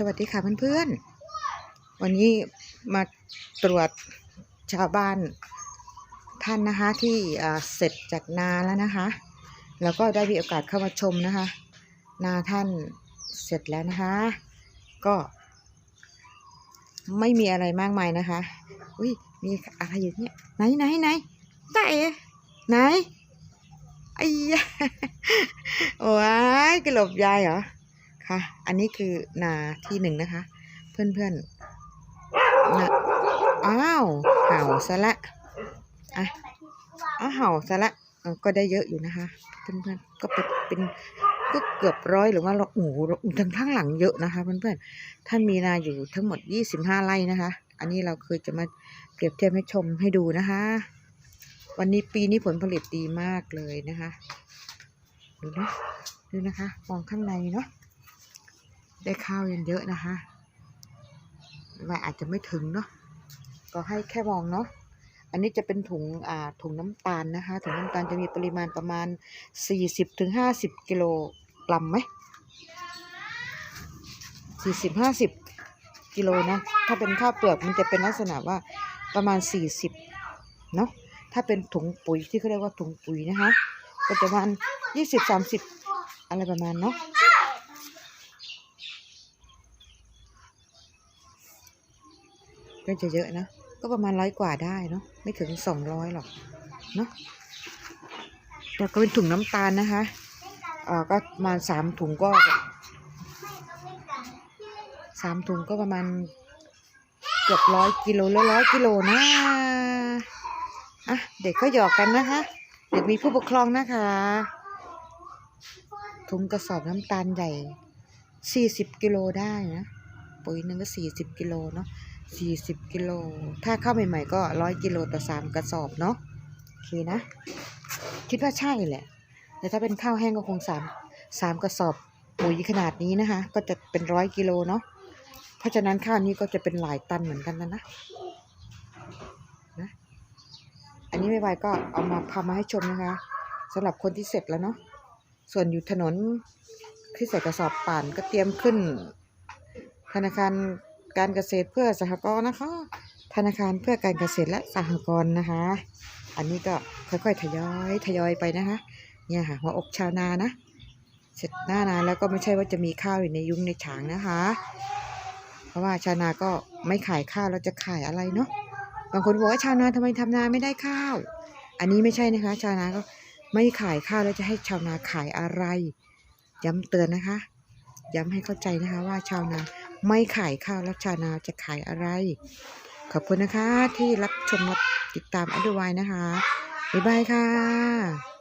สวัสดีค่ะเพื่อนๆ วันนี้มาตรวจชาวบ้านท่านนะคะที่เสร็จจากนาแล้วนะคะ แล้วก็ได้มีโอกาสเข้ามาชมนะคะ นาท่านเสร็จแล้วนะคะ ก็ ไม่มีอะไรมากมายนะคะ อุ้ยมีอะไรอยู่เนี่ยไหนไหนไหนตาเอไหนไอ้ยะโอ้ยกระหลบยายเหรอ ค่ะอันนี้คือนาที่หนึ่งนะคะ เพื่อนๆนะอ้าวเห่าซะละอะอ้าวเห่าซะละก็ได้เยอะอยู่นะคะ เพื่อนๆก็เป็นเป็นก็เกือบร้อยหรือว่าเราโอ้โหทางข้างหลังเยอะนะคะ เพื่อนๆท่านมีนาอยู่ทั้งหมดยี่สิบห้าไร่นะคะ อันนี้เราเคยจะมาเปรียบเทียบให้ชมให้ดูนะคะ วันนี้ปีนี้ผลผลิตดีมากเลยนะคะดูนะดูนะคะ มองข้างในเนาะ ได้ข้าวยังเยอะนะคะว่าอาจจะไม่ถึงเนาะก็ให้แค่มองเนาะอันนี้จะเป็นถุงอ่าถุงน้ำตาลนะคะถุงน้ำตาลจะมีปริมาณประมาณ 40ถึง50กิโลกรัมไหม40 50กิโลนะ ถ้าเป็นข้าวเปลือกมันจะเป็นลักษณะว่าประมาณ40เนาะถ้าเป็นถุงปุ๋ยที่เขาเรียกว่าถุงปุ๋ยนะคะ ก็จะประมาณ20 30อะไรประมาณเนาะ ก็จะเยอะนะ ก็ประมาณร้อยกว่าได้เนาะไม่ถึงสองร้อยหรอกเนาะแต่ก็เป็นถุงน้ำตาลนะคะเอ่อก็มาสามถุงก็สามถุงก็ประมาณเกือบร้อยกิโลแล้วร้อยกิโลนะอะเด็กก็หยอกกันนะคะ เด็กมีผู้ปกครองนะคะ ถุงกระสอบน้ำตาลใหญ่สี่สิบกิโลได้นะ ปุ๋ยหนึ่งก็สี่สิบกิโลเนาะ สี่สิบกิโล ถ้าเข้าใหม่ ๆ ก็ร้อยกิโลต่อสามกระสอบเนาะ โอเคนะ คิดว่าใช่แหละ แต่ถ้าเป็นข้าวแห้งก็คงสามสามกระสอบปุ๋ยขนาดนี้นะคะ ก็จะเป็นร้อยกิโลเนาะ เพราะฉะนั้นข้าวนี้ก็จะเป็นหลายตันเหมือนกันนะนะนะอันนี้ไม่ไหวก็เอามาพามาให้ชมนะคะสำหรับคนที่เสร็จแล้วเนาะ ส่วนอยู่ถนนที่ใส่กระสอบป่านก็เตรียมขึ้น ธนาคาร การเกษตรเพื่อสหกรณ์นะคะ ธนาคารเพื่อการเกษตรและสหกรณ์นะคะ อันนี้ก็ค่อยๆทยอยทยอยไปนะคะ เนี่ยค่ะหัวอกชาวนานะ เสร็จหน้านาแล้วก็ไม่ใช่ว่าจะมีข้าวอยู่ในยุ้งในฉางนะคะ เพราะว่าชาวนาก็ไม่ขายข้าวแล้วจะขายอะไรเนาะ บางคนบอกว่าชาวนาทำไมทำนาไม่ได้ข้าว อันนี้ไม่ใช่นะคะ ชาวนาก็ไม่ขายข้าวแล้วจะให้ชาวนาขายอะไร ย้ำเตือนนะคะ ย้ำให้เข้าใจนะคะว่าชาวนา ไม่ขายข้าวแล้วชาวนาจะขายอะไร ขอบคุณนะคะที่รับชมรับติดตามอดวายนะคะ บ๊ายบายค่ะ